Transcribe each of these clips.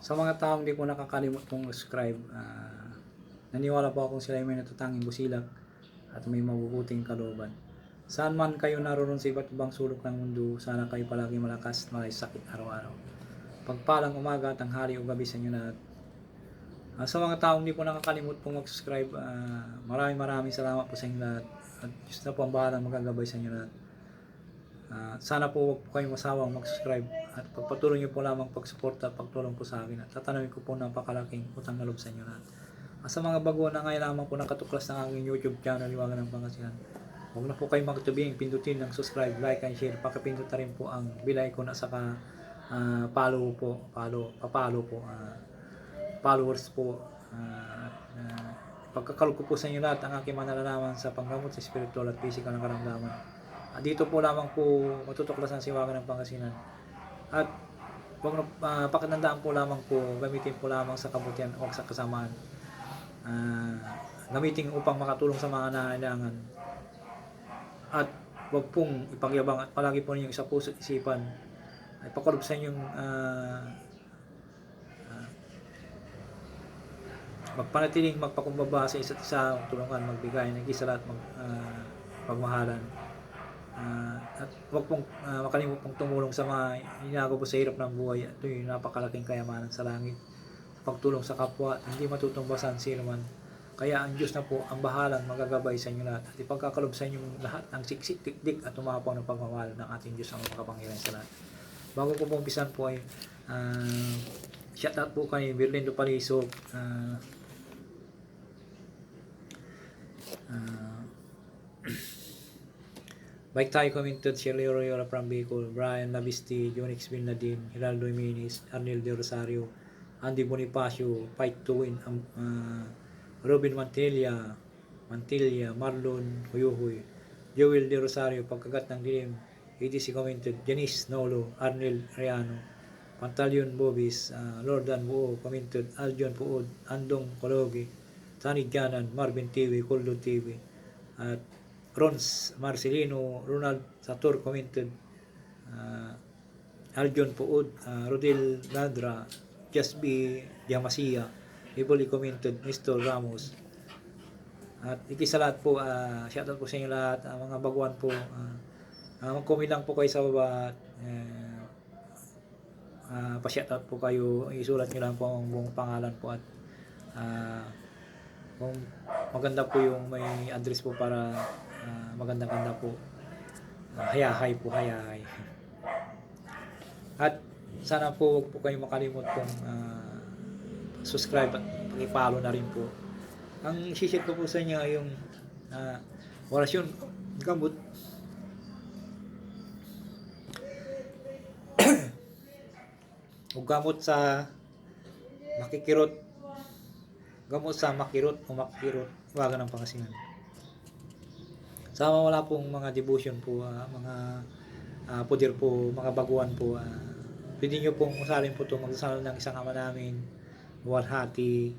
Sa mga taong di po nakakalimot kong subscribe, ah, naniwala po akong sila ay may natatanging busilak at may mabubuting kalooban. Saan man kayo naroon sa iba't ibang sulok ng mundo, sana kayo palagi malakas at malay sakit araw-araw. Pagpalang umaga, tanghali o gabi sa inyo lahat. Ah, sa mga taong di po nakakalimot pong mag-subscribe, ah, maraming maraming salamat po sa inyo lahat. At Diyos na po ang bahalang magagabay sa inyo lahat. Ah, sana po huwag po kayong masawang mag-subscribe at pagpatuloy niyo po lamang pagsuporta at pagtulong po sa akin at tatanawin ko po napakalaking utang na loob sa inyo lahat. At sa mga bago na ngayon lamang po nakatuklas ng aking YouTube channel, Liwagan ng Pangasinan, huwag na po kayong magtubing pindutin ng subscribe, like, and share. Pakipindot na rin po ang bell icon at saka ah, follow po, follow, papalo po, ah, followers po. ah, pagkakalog ko po sa inyo lahat ang aking manalalaman sa panggamot sa spiritual at physical ng karamdaman. Dito po lamang po matutuklasan si Wagan ng Pangasinan. At wag na uh, pakatandaan po lamang po, gamitin po lamang sa kabutihan o sa kasamaan. Ah, gamitin upang makatulong sa mga nangangailangan. At wag pong ipagyabang at palagi po ninyong sa puso at isipan ay pakulob sa inyong ah, ah, magpanatiling magpakumbaba sa isa't isa, tulungan, magbigay ng isa lahat, mag, ah, pagmahalan. Ah, at wag pong uh, makalimut pong tumulong sa mga inagaw po sa hirap ng buhay. Ito yung napakalaking kayamanan sa langit. Pagtulong sa kapwa, hindi matutumbasan sino man. Kaya ang Diyos na po ang bahalang magagabay sa inyo lahat at ipagkakalob sa inyong lahat ng siksik, tikdik at tumapaw ng pagmamahal ng ating Diyos ang makapangyarihan sa lahat. Bago ko po umpisan po ay uh, shout out po kay Berlindo Palisog. Uh, uh, Bike tayo commented Shirley Royola from Bicol, Brian Navisti, Jonix Bin Geraldo Jimenez, Arnel De Rosario, Andy Bonifacio, Fight to Win, um, uh, Robin Mantilla, Mantilla, Marlon Huyuhoy, Joel De Rosario, Pagkagat ng Dilim, EDC commented, Janice Nolo, Arnel Ariano, Pantalion Bobis, uh, Lordan Buo, commented, Aljon Puod, Andong Kologi, Tani Janan, Marvin TV, Kuldo TV, at Rons Marcelino, Ronald Sator commented, uh, Aljon Puod, uh, Rodel Ladra, Just B. Diamasia, Iboli commented, Mr. Ramos. At ikisa lahat po, uh, shoutout po sa inyo lahat, uh, mga baguhan po. Uh, uh, mag-comment lang po kayo sa baba. Uh, uh, pa-shoutout po kayo, isulat nyo lang po ang buong pangalan po at uh, kung maganda po yung may address po para uh, maganda-ganda po. Uh, hayahay po, hayahay. At sana po huwag po kayo makalimot pong uh, subscribe at i-follow na rin po. Ang share ko po sa inyo ay yung uh, orasyon gamot. o gamot sa makikirot gamot sa makirot o makirot waga ng pangasinan sa wala pong mga devotion po ah, mga uh, pudir po mga baguhan po uh, pwede nyo pong usalin po ito magdasal ng isang ama namin buwalhati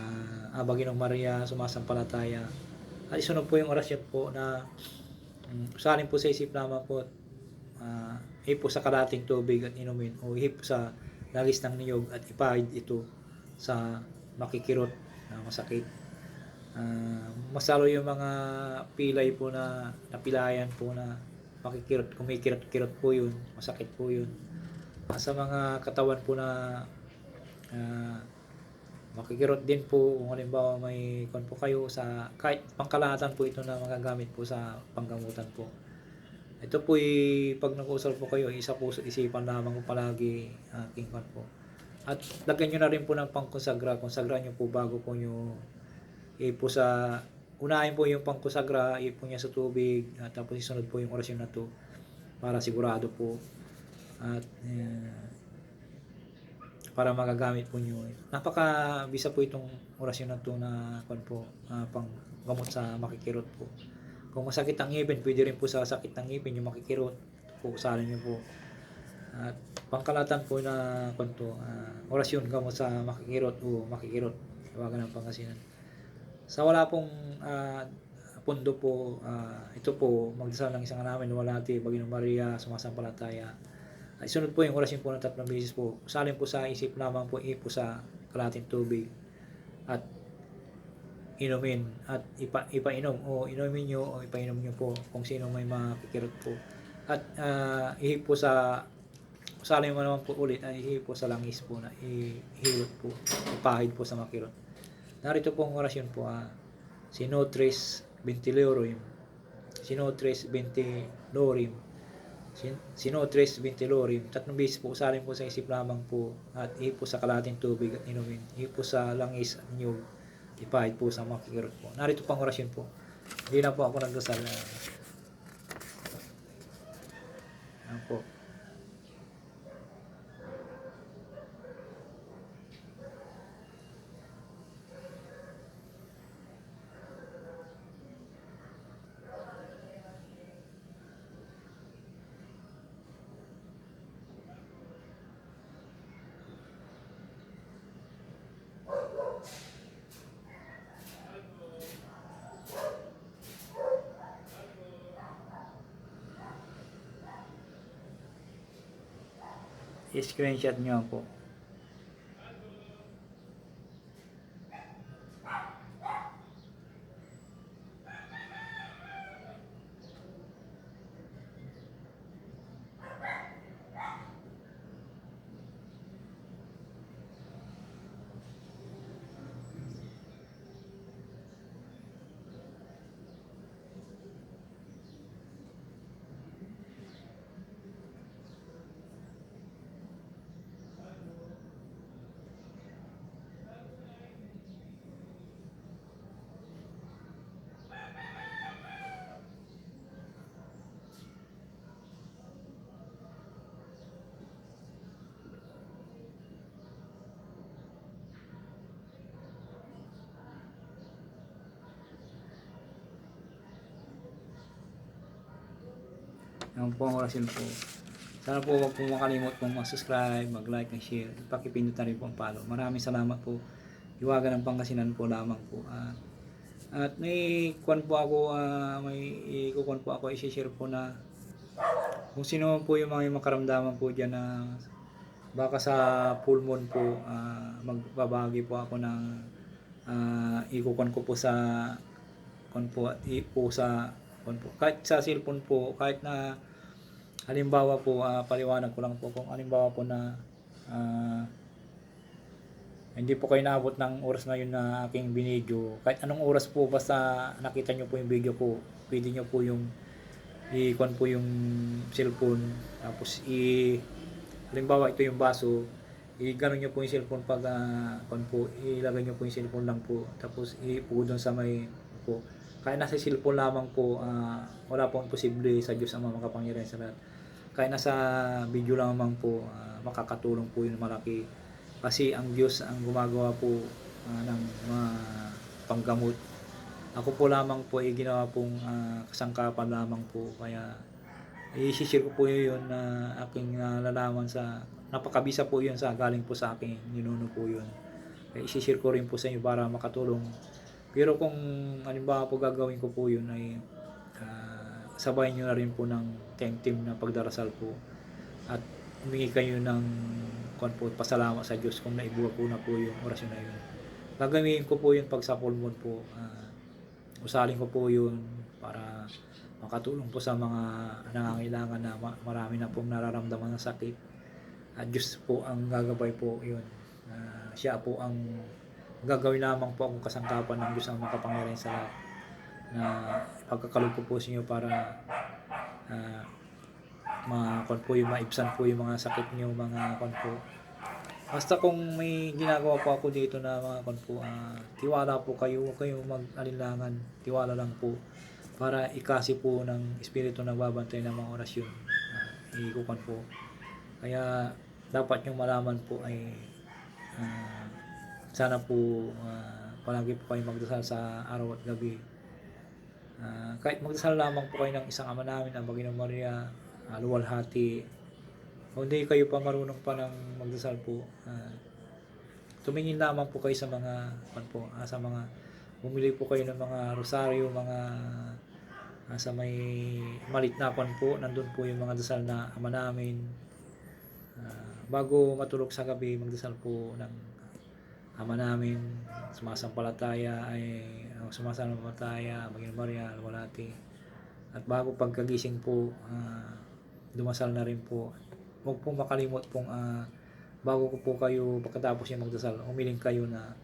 uh, Abaginong Maria sumasampalataya at isunod po yung orasyon po na um, usalin po sa isip lamang po uh, ipo sa kalating tubig at inumin o ihip sa lagis ng niyog at ipahid ito sa makikirot na masakit. Uh, masalo yung mga pilay po na napilayan po na makikirot, kumikirot-kirot po yun, masakit po yun. Uh, sa mga katawan po na uh, makikirot din po kung halimbawa may kon po kayo sa kahit pangkalahatan po ito na magagamit po sa panggamutan po. Ito po pag nag-uusap po kayo, isa po sa isipan lamang po palagi aking uh, po. At lagyan nyo na rin po ng pangkonsagra. Konsagra nyo po bago po nyo ipo sa unahin po yung pangkonsagra, ipo niya sa tubig, at tapos isunod po yung orasyon na to para sigurado po. At uh, para magagamit po nyo. Napaka bisa po itong orasyon na to na kon po uh, pang gamot sa makikirot po. Kung masakit ang ngipin, pwede rin po sa sakit ng ngipin yung makikirot. Po, usalan nyo po. At pangkalatan po na kanto, uh, orasyon gamot sa makikirot o makikirot. Tawagan ng Pangasinan. Sa wala pong uh, pundo po, uh, ito po, magdasal ng isang namin, walati, Baginong Maria, sumasampalataya. Ay, sunod po yung orasyon po ng tatlong beses po. Salin po sa isip lamang po, ipo sa kalating tubig. At inumin at ipa, ipainom o inumin nyo o ipainom nyo po kung sino may makikirot po. At uh, ihip po sa salin mo naman po ulit ay ihip po sa langis po na ihilot po, ipahid po sa makirot. Narito po ang orasyon po, ah, Sinotres ventilorum, Sinotres ventilorum, Sin- Sinotres ventilorum, tatlong beses po usalin po sa isip lamang po at ihip po sa kalating tubig at inumin, ihip po sa langis at niyog, ipahid po sa makikirot po. Narito po ang orasyon po. Hindi na po ako nagdasal. ah. Ayan po. I-screenshot nyo po. Yan po ang orasyon po. Sana po huwag po makalimot pong mag-subscribe, mag-like, mag-share. Pakipindot na rin po ang follow. Maraming salamat po. Iwagan ng Pangasinan po lamang po. Ah, at may kuwan po ako, ah, may ikukuwan po ako, i-share po na kung sino po yung mga makaramdaman po dyan na baka sa full moon po ah, magbabagi po ako ng uh, ikukuwan ko po sa kuwan po, po sa kuwan po. Kahit sa cellphone po, kahit na halimbawa po, ah, paliwanag ko lang po kung halimbawa po na ah, hindi po kayo naabot ng oras na yun na aking binidyo. Kahit anong oras po, basta nakita nyo po yung video ko, pwede nyo po yung i-con po yung cellphone. Tapos i halimbawa ito yung baso, i-gano nyo po yung cellphone pag uh, po, ilagay nyo po yung cellphone lang po. Tapos ipo doon sa may po. Kaya nasa cellphone lamang po, ah, wala pong posible sa Diyos ang mga makapangyarihan sa lahat. Kaya nasa video lamang po, ah, makakatulong po yun malaki. Kasi ang Diyos ang gumagawa po ah, ng mga panggamot. Ako po lamang po ay ginawa pong ah, kasangkapan lamang po. Kaya i-share ko po yun na aking nalalaman sa napakabisa po yun sa galing po sa aking ninuno po yun. I-share ko rin po sa inyo para makatulong. Pero kung halimbawa po gagawin ko po yun ay sabayan nyo na rin po ng team-team na pagdarasal po at humingi kayo ng kung po, pasalamat sa Diyos kung naibuha po na po yung orasyon na yun. Gagawin ko po yun pag sa full moon po. ah, usalin ko po yun para makatulong po sa mga nangangailangan na ma- marami na pong nararamdaman ng sakit. At Diyos po ang gagabay po yun. Ah, siya po ang gagawin lamang po akong kasangkapan ng Diyos ang makapangyarihan sa lahat na pagkakalog ko po sa para uh, ma kon po yung maibsan po yung mga sakit niyo mga kon po. Basta kung may ginagawa po ako dito na mga kon po ah, tiwala po kayo huwag kayong mag-alinlangan tiwala lang po para ikasi po ng espiritu na babantay ng mga orasyon uh, ikukon po. Kaya dapat yung malaman po ay ah, sana po ah, palagi po kayo magdasal sa araw at gabi Ah, kahit magdasal lamang po kayo ng isang ama namin, ang Baginong Maria, uh, luwalhati. Kung hindi kayo pa marunong pa ng magdasal po, ah, tumingin lamang po kayo sa mga, pan po, ah, sa mga, bumili po kayo ng mga rosaryo, mga, ah, sa may malit na pan po, nandun po yung mga dasal na ama namin, Ah, bago matulog sa gabi, magdasal po ng ama namin, sumasampalataya ay uh, sumasampalataya, Maging Maria, Alwalati. At bago pagkagising po, ah, dumasal na rin po. Huwag pong makalimot pong ah, bago ko po kayo pagkatapos yung magdasal, umiling kayo na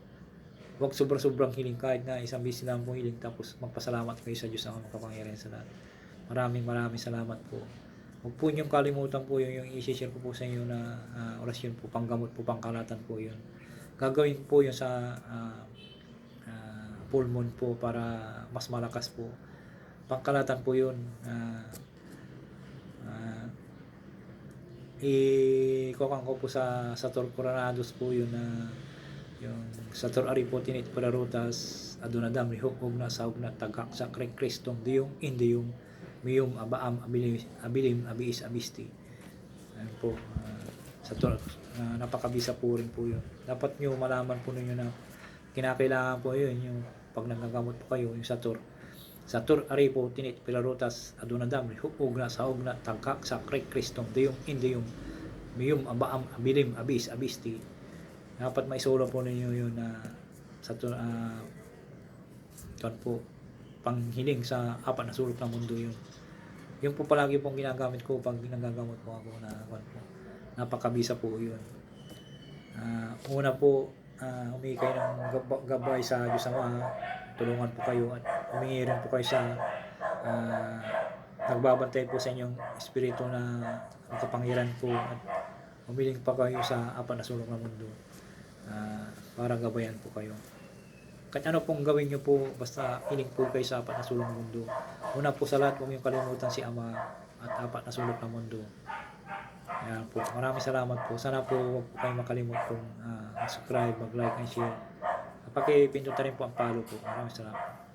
huwag sobra-sobrang hiling kahit na isang bisis lang po hiling tapos magpasalamat kayo sa Diyos ang makapangyarihan sa lahat. Maraming maraming salamat po. Huwag po niyong kalimutan po yun, yung i-share ko po sa inyo na ah, orasyon po, panggamot po, pangkalatan po yun. Gagawin po yun sa ah, full moon po para mas malakas po. Pangkalatan po yun. ah ah, i-kokang ko po sa Sator Coronados po yun na yung Sator Aripo Tinit Pararutas Adunadam Rihok Ugna Saugna Tagak sa Kristong Diyong Indiyong Miyum Abaam Abilim Abilim Abiis Abisti ayun po ah, Sator ah, napakabisa po rin po yun dapat nyo malaman po ninyo na kinakailangan po yun yung pag nagagamot po kayo yung Sator Satur Aripo Tinit Pilarutas Adunadam Rihok Ugna Saugna Tagak sa Krek Kristong Diyong Indiyong Miyum Abaam Abilim Abis Abisti. Dapat may solo po ninyo yun na sa to uh, po panghiling sa apat na sulok ng mundo yun. Yun po palagi pong ginagamit ko pag ginagamot po ako na kwan po. Napakabisa po yun. Ah, una po uh, humingi kayo ng gab- gabay sa Diyos Ama tulungan po kayo at humingi rin po kayo sa ah, nagbabantay po sa inyong espiritu na makapangyarihan po at humiling pa kayo sa apat na sulok ng mundo Ah, para gabayan po kayo. Kahit ano pong gawin nyo po, basta hiling po kayo sa apat na sulok ng mundo. Una po sa lahat, huwag nyo kalimutan si Ama at apat na sulok ng mundo. Ayan po. Maraming salamat po. Sana po huwag po kayo makalimot pong ah, mag-subscribe, mag-like, and share. Pakipindot na rin po ang follow po. Maraming salamat.